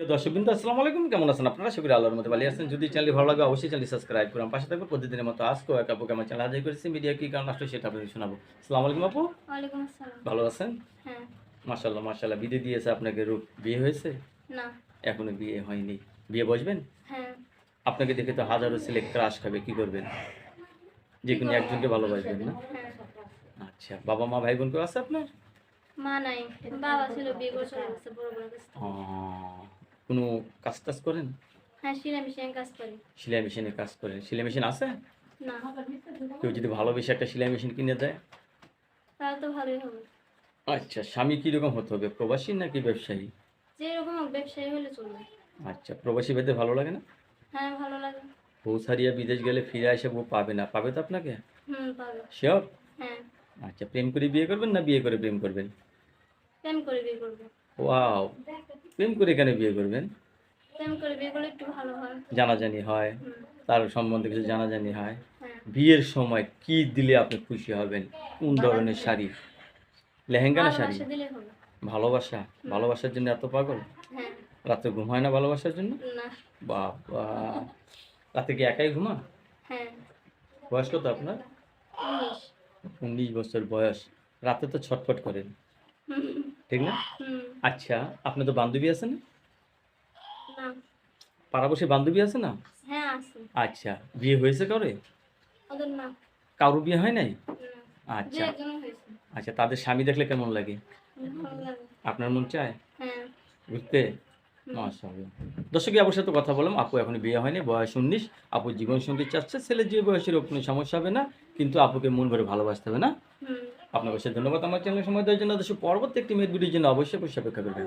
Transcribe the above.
দর্শক বিন্দু আসসালামু আলাইকুম। কেমন আছেন আপনারা? সবাই আল্লাহর মধ্যে ভালো আছেন। যদি চ্যানেল ভালো লাগে অবশ্যই চ্যানেল সাবস্ক্রাইব করুন। পাশে থাকবে প্রতিদিনের মতো আজকে এক আপুকে আমার চ্যানেল হাজির করেছি। মিডিয়া কি কারণ আসলে সেটা আপনাদের শোনাবো। আসসালামু আলাইকুম আপু। ভালো আছেন? হ্যাঁ। মাশাল্লাহ মাশাল্লাহ বিয়ে দিয়েছে আপনাকে রূপ। বিয়ে হয়েছে? না। এখনও বিয়ে হয়নি। বিয়ে বসবেন? হ্যাঁ। আপনাকে দেখে তো হাজারো ছেলে ক্রাশ খাবে। কি করবেন? যে কোনো একজনকে ভালোবাসবেন না? হ্যাঁ। আচ্ছা বাবা মা ভাই বোন কেউ আছে আপনার? মা নাই। বাবা ছিল বিয়ে করে চলে গেছে বড় বড় কোনো কাজ টাজ করেন? হ্যাঁ শিলা মিশিয়ে কাজ করি। সেলাই মেশিনে কাজ করেন। সেলাই মেশিন আছে? না। কেউ যদি ভালোবেসে একটা সেলাই মেশিন কিনে দেয়? তাহলে তো ভালোই হবে। আচ্ছা স্বামী কীরকম হতে হবে? প্রবাসী নাকি ব্যবসায়ী? ব্যবসায়ী হলে চলবে। আচ্ছা প্রবাসী পেতে ভালো লাগে না? হ্যাঁ ভালো লাগে। বউ সারিয়া বিদেশ গেলে ফিরে আসে বউ পাবে না। পাবে তো আপনাকে? হুম পাবে। শিওর হ্যাঁ। আচ্ছা প্রেম করে বিয়ে করবেন না বিয়ে করে প্রেম করবেন? প্রেম করে বিয়ে করবে। ওয়াও প্রেম করে কেন বিয়ে করবেন? প্রেম করে বিয়ে করলে একটু ভালো হয়। জানাজানি হয়। তার সম্বন্ধে কিছু জানাজানি হয়। হ্যাঁ। বিয়ের সময় কি দিলে আপনি খুশি হবেন? কোন ধরনের শাড়ি? লেহেঙ্গা না শাড়ি? ভালোবাসা? ভালোবাসার জন্য এত পাগল? হ্যাঁ। রাতে ঘুম হয় না ভালোবাসার জন্য? বাবা। রাতে কি একাই ঘুমা হ্যাঁ। বয়স কত আপনার? উনিশ। বছর বয়স। রাতে তো ছটফট করেন। ঠিক না? আচ্ছা আপনার তো বান্ধবী আছে না? পাড়াবসী বান্ধবী আছে না? হ্যাঁ আচ্ছা বিয়ে হয়েছে কারে কারও বিয়ে হয় নাই? আচ্ছা। আচ্ছা তাদের স্বামী দেখলে কেমন লাগে? আপনার মন চায়? হ্যাঁ। ঘুরতে। দর্শক আপুর সাথে কথা বললাম আপু এখন বিয়ে হয়নি বয়স উনিশ। আপু জীবন সঙ্গী চাচ্ছে ছেলে যে বয়সের কোনো সমস্যা হবে না কিন্তু আপুকে মন ভরে ভালোবাসতে হবে না? আপনার কাছে ধন্যবাদ। আমার চ্যানেলের সময় দেওয়ার জন্য পরবর্তী একটি মেয়ের ভিডিওর জন্য অবশ্যই অবশ্যই অপেক্ষা করবেন।